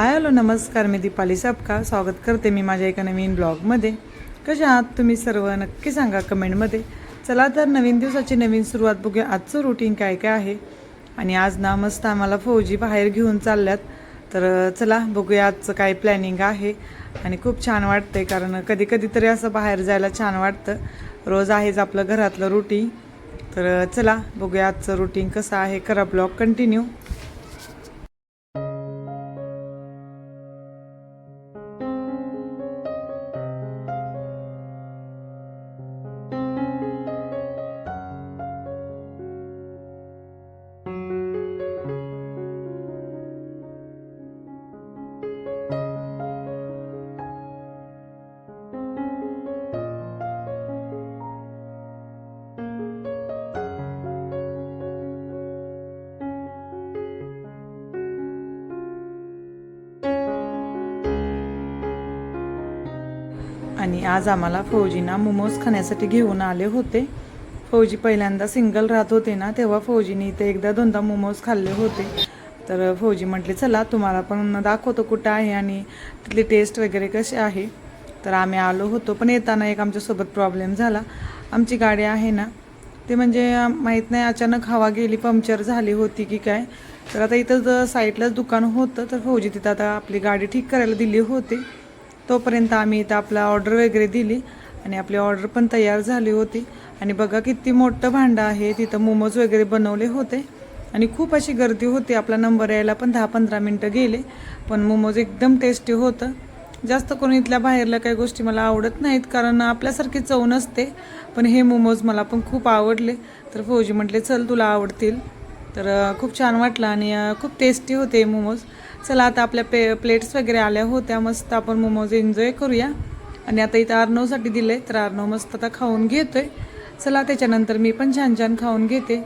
Hi hello नमस्कार मी दीपाली सापका स्वागत करते मी माझ्या एका नवीन ब्लॉगमध्ये. कशा आहात तुम्ही सर्व? नक्की सांगा कमेंटमध्ये. चला तर नवीन दिवसाची नवीन सुरुवात बघूया. आजचं रुटीन काय काय आहे? आणि आज ना मस्त आम्हाला फौजी बाहेर घेऊन चालल्यात. तर चला बघूया आजचं काय प्लॅनिंग आहे. आणि खूप छान वाटतंय कारण कधी कधीतरी असं बाहेर जायला छान वाटतं. रोज आहेच आपलं घरातलं रुटीन तर चला बघूया आजचं रुटीन कसं आहे. करा ब्लॉग कंटिन्यू आणि आज आम्हाला फौजीना मोमोज खाण्यासाठी घेऊन आले होते. फौजी पहिल्यांदा सिंगल राहत होते ना तेव्हा फौजीने इथे एकदा दोनदा मोमोज खाल्ले होते. तर फौजी म्हटले चला तुम्हाला पण दाखवतो कुठं आहे आणि तिथली टेस्ट वगैरे कशी आहे. तर आम्ही आलो होतो पण येताना एक आमच्यासोबत प्रॉब्लेम झाला. आमची गाडी आहे ना ते म्हणजे माहीत नाही अचानक हवा गेली पंक्चर झाली होती की काय. तर आता इथं साईडलाच दुकान होतं तर फौजी तिथं आता आपली गाडी ठीक करायला दिली होती. तोपर्यंत आम्ही इथं आपला ऑर्डर वगैरे दिली आणि आपली ऑर्डर पण तयार झाली होती. आणि बघा किती मोठं भांडं आहे. तिथं मोमोज वगैरे बनवले होते. आणि खूप अशी गर्दी होती. आपला नंबर यायला पण दहा पंधरा मिनटं गेले. पण मोमोज एकदम टेस्टी होतं. जास्त करून इथल्या बाहेरल्या काही गोष्टी मला आवडत नाहीत. कारण आपल्यासारखी चव नसते. पण हे मोमोज मला पण खूप आवडले. तर फौजी म्हटले चल तुला आवडतील. तर खूप छान वाटलं आणि खूप टेस्टी होते मोमोज चला आता आपल्या पे प्लेट्स वगैरे आल्या होत्या मस्त आपण मोमोज एन्जॉय करूया. आणि आता इथं अर्नवसाठी दिले तर अर्नव मस्त आता खाऊन घेतोय. चला त्याच्यानंतर मी पण छान छान खाऊन घेते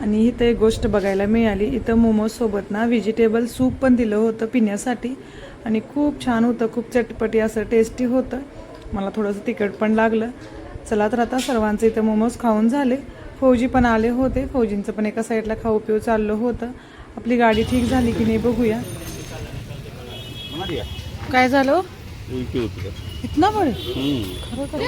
आणि इथं एक गोष्ट बघायला मिळाली इथं मोमोज सोबत ना व्हेजिटेबल सूप पण दिलं होतं पिण्यासाठी आणि खूप छान होतं खूप चटपटी असं टेस्टी होतं मला थोडंसं तिखट पण लागलं चला तर आता सर्वांचे इथं मोमोज खाऊन झाले फौजी पण आले होते फौजींचं पण एका साईडला खाऊ पिऊ चाललं होतं आपली गाडी ठीक झाली की नाही बघूया काय झालं इतना हम्म. खरं का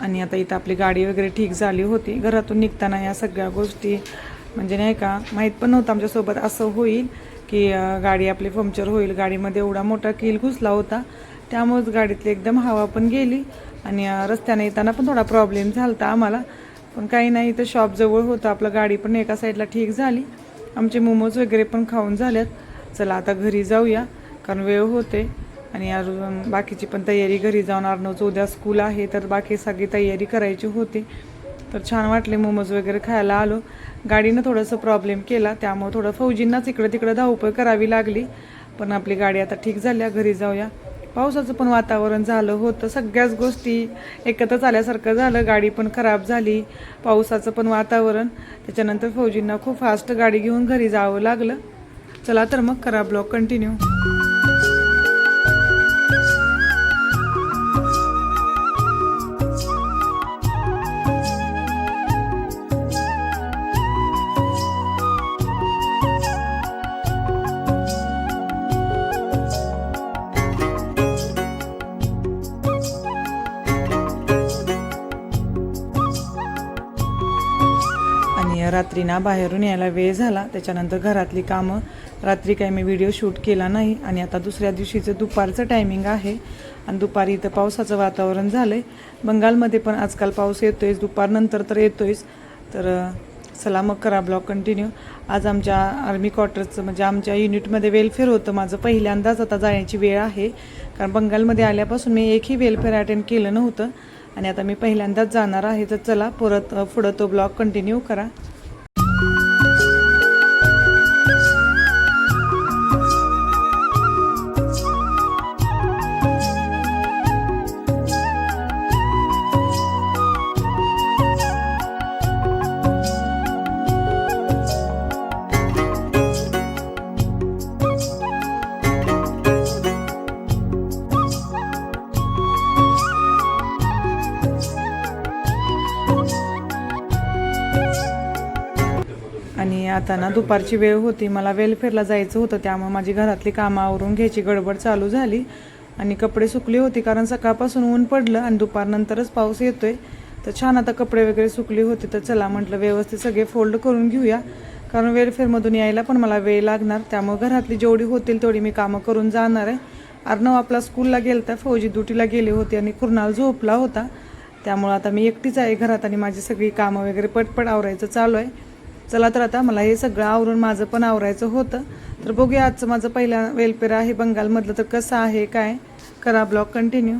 आणि आता इथं आपली गाडी वगैरे ठीक झाली होती. घरातून निघताना या सगळ्या गोष्टी म्हणजे नाही का माहीत पण नव्हतं आमच्यासोबत असं होईल की गाडी आपली पंक्चर होईल. गाडीमध्ये एवढा मोठा किल घुसला होता. त्यामुळेच गाडीतली एकदम हवा पण गेली आणि रस्त्याने येताना पण थोडा प्रॉब्लेम झाला होता आम्हाला. पण काही नाही इथं शॉपजवळ होतं. आपलं गाडी पण एका साईडला ठीक झाली. आमचे मोमोज वगैरे पण खाऊन झाल्यात चला आता घरी जाऊया. कारण वेळ होते. आणि अजून बाकीची पण तयारी घरी जाऊन अर्नवचं उद्या स्कूल आहे तर बाकी सगळी तयारी करायची होती. तर छान वाटले मोमोज वगैरे खायला आलो. गाडीनं थोडंसं प्रॉब्लेम केला त्यामुळे थोडं फौजींनाच इकडं तिकडं धावपळ करावी लागली. पण आपली गाडी आता ठीक झाल्या घरी जाऊया. पावसाचं पण वातावरण झालं होतं. सगळ्याच गोष्टी एकत्रच आल्यासारखं झालं. गाडी पण खराब झाली. पावसाचं पण वातावरण. त्याच्यानंतर फौजींना खूप फास्ट गाडी घेऊन घरी जावं लागलं. चला तर मग करा ब्लॉग कंटिन्यू रात्री ना बाहेरून यायला वेळ झाला. त्याच्यानंतर घरातली कामं. रात्री काही मी व्हिडिओ शूट केला नाही. आणि आता दुसऱ्या दिवशीचं दुपारचं टायमिंग आहे. आणि दुपारी इथं पावसाचं वातावरण झालं आहे बंगालमध्ये पण आजकाल पाऊस येतोयच. दुपारनंतर तर येतोयच. तर चला मग करा ब्लॉग कंटिन्यू आज आमच्या आर्मी क्वार्टरचं म्हणजे आमच्या युनिटमध्ये वेलफेअर होतं. माझं पहिल्यांदाच आता जाण्याची वेळ आहे. कारण बंगालमध्ये आल्यापासून मी एकही वेलफेअर अटेंड केलं नव्हतं. आणि आता मी पहिल्यांदाच जाणार आहे. तर चला परत पुढं तो ब्लॉग कंटिन्यू करा. आता ना दुपारची वेळ होती. मला वेलफेअरला जायचं होतं. त्यामुळे माझी घरातली कामं आवरून घ्यायची. गडबड चालू झाली आणि कपडे सुकले होते कारण सकाळपासून ऊन पडलं आणि दुपारनंतरच पाऊस येतोय. तर छान आता कपडे वगैरे सुकले होते. तर चला म्हटलं व्यवस्थित सगळे फोल्ड करून घेऊया. कारण वेलफेअरमधून यायला पण मला वेळ लागणार. त्यामुळे घरातली जेवढी होतील तेवढी मी कामं करून जाणार आहे. अर्णव आपला स्कूलला गेलता. फौजी ड्युटीला गेले होते आणि कुर्णाल झोपला होता. त्यामुळं आता मी एकटीच आहे घरात आणि माझी सगळी कामं वगैरे पटपट आवरायचं चालू आहे. चला तर आता मला हे सगळं आवरून माझं पण आवरायचं होतं. तर बघूया आजचं माझं पहिला वेलपेर आहे बंगालमधलं तर कसं आहे काय? करा ब्लॉग कंटिन्यू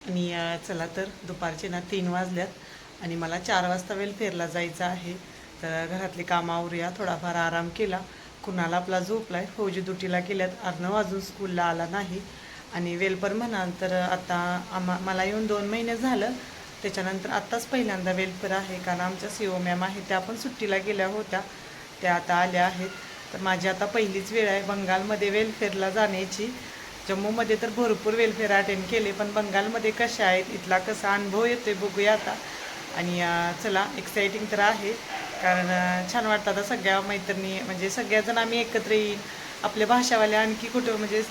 आणि चला तर दुपारचे ना तीन वाजल्यात आणि मला चार वाजता वेलफेअरला जायचं आहे. तर घरातली कामं आवरूया थोडाफार आराम केला. कुणाला आपला झोपलाय फौजी दुटीला गेल्यात. अर्णव वाजून स्कूलला आला नाही. आणि वेलपर म्हणाल तर आता आम्हा मला येऊन दोन महिने झालं. त्याच्यानंतर आत्ताच पहिल्यांदा वेलपर आहे कारण आमच्या सी ओ मॅम आहेत त्या पण सुट्टीला गेल्या होत्या. त्या आता आल्या आहेत. तर माझी आता पहिलीच वेळ आहे बंगालमध्ये वेलफेअरला जाण्याची. जम्मूमध्ये तर भरपूर वेलफेअर अटेंड केले पण बंगालमध्ये कशा आहेत इथला कसा अनुभव येतो आहे बघूया आता. आणि चला एक्साइटिंग तर आहे. कारण छान वाटतं आता सगळ्या मैत्रिणी म्हणजे सगळ्याजण आम्ही एकत्र येईल. आपल्या भाषावाल्या आणखी कुठं म्हणजे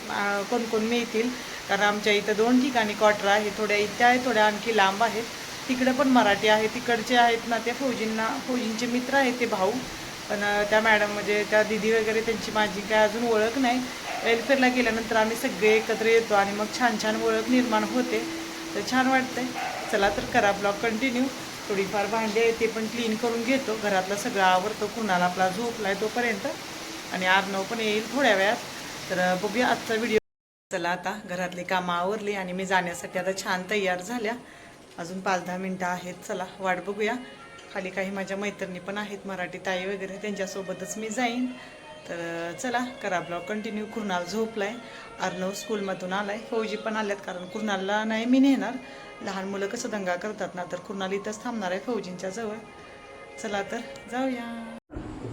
कोण कोण मिळतील? कारण आमच्या इथं दोन ठिकाणी क्वार्टर आहे थोड्या इथे आहे थोड्या आणखी लांब आहेत. तिकडं पण मराठी आहे तिकडचे आहेत ना ते फौजींना फौजींचे मित्र आहेत ते भाऊ. पण त्या मॅडम म्हणजे त्या दिदी वगैरे त्यांची माझी काय अजून ओळख नाही. वेलफेअरला गेल्यानंतर आम्ही सगळे एकत्र येतो आणि मग छान छान ओळख निर्माण होते. तर छान वाटतंय. चला तर करा ब्लॉग कंटिन्यू थोडीफार भांडी आहे ते पण क्लीन करून घेतो. घरातलं सगळं आवरतो कुणाला आपला झोपलाय तोपर्यंत. आणि आर्नव पण येईल थोड्या वेळात. तर बघूया आजचा व्हिडिओ चला आता घरातली कामं आवरली आणि मी जाण्यासाठी आता छान तयार झाल्या. अजून पाच दहा मिनटं आहेत चला वाट बघूया. खाली काही माझ्या मैत्रिणी पण आहेत मराठी ताई वगैरे त्यांच्यासोबतच मी जाईन. तर चला करा ब्लॉग कंटिन्यू कुर्नाल झोपलाय. अर्णव स्कूलमधून आलाय. फौजी पण आल्यात कारण कुर्नालला नाही मी नेणार. लहान मुलं कसं दंगा करतात ना तर कुर्नाल इथंच थांबणार आहे फौजींच्या जवळ. चला तर जाऊया.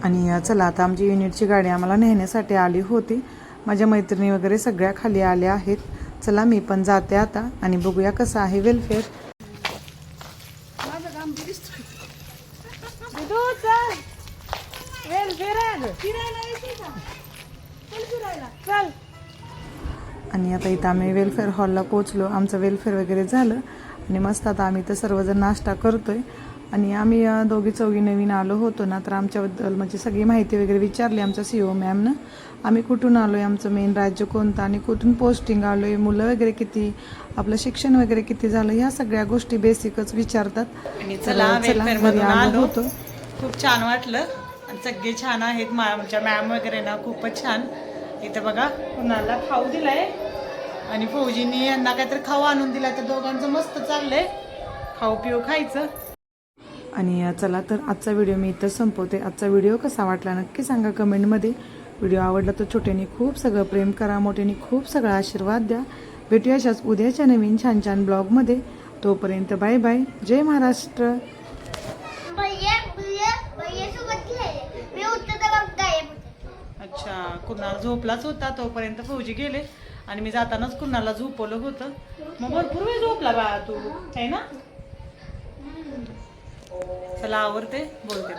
आणि चला आता आमची युनिटची गाडी आम्हाला नेहण्यासाठी आली होती. माझ्या मैत्रिणी वगैरे सगळ्या खाली आल्या आहेत. चला मी पण जाते आता. आणि बघूया कसं आहे वेलफेअर इथं आम्ही वेलफेअर हॉलला पोहोचलो. आमचं वेलफेअर वगैरे झालं. आणि मस्त आता आम्ही तर सर्वजण नाश्ता करतोय. आणि आम्ही दोघी चौघी नवीन आलो होतो ना तर आमच्याबद्दल म्हणजे सगळी माहिती वगैरे विचारली आमच्या सी ओ मॅमनं आम्ही कुठून आलो आहे आमचं मेन राज्य कोणतं? आणि कुठून पोस्टिंग आलो आहे मुलं वगैरे किती? आपलं शिक्षण वगैरे किती झालं? ह्या सगळ्या गोष्टी बेसिकच विचारतात. आणि चला चला, आलो होतो. खूप छान वाटलं. सगळे छान आहेत. आमच्या मॅम वगैरे ना खूपच छान. इथं बघा कुणाला खाऊ दिलाय? आणि फौजींनी यांना काहीतरी खाऊ आणून दिला तर दोघांचं मस्त चाललंय. खाऊ पिऊ खायचं. आणि चला तर आजचा व्हिडिओ मी इथं संपवते. आजचा व्हिडिओ कसा वाटला नक्की सांगा कमेंटमध्ये. व्हिडिओ आवडला तर छोट्याने खूप सगळं प्रेम करा मोठ्याने खूप सगळा आशीर्वाद द्या. भेटूया अशाच उद्याच्या नवीन छान छान ब्लॉगमध्ये. तोपर्यंत बाय बाय. जय महाराष्ट्र. अच्छा कुणाल झोपलाच होता तोपर्यंत फौजी गेले. आणि मी जातानाच कुणाला झोपवलं होतं. मग भरपूर वेळ झोपला बा तू आहे ना? चला आवडते बोलते.